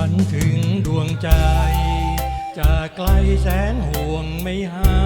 ันถึงดวงใจ จากไกลแสนห่วงไม่หา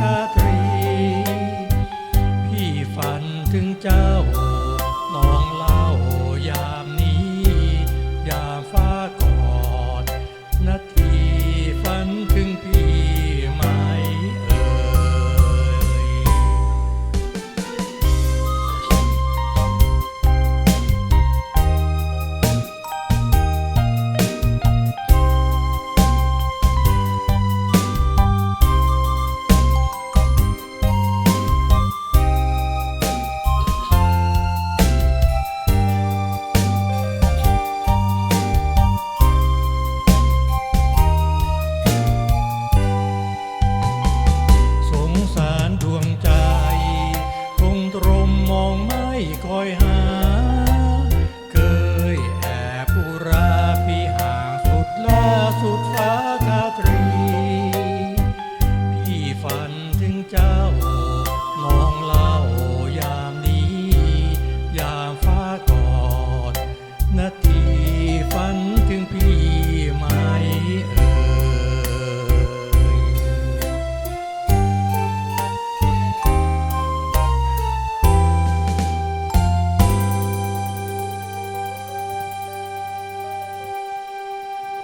Santa มองไม่คอยหา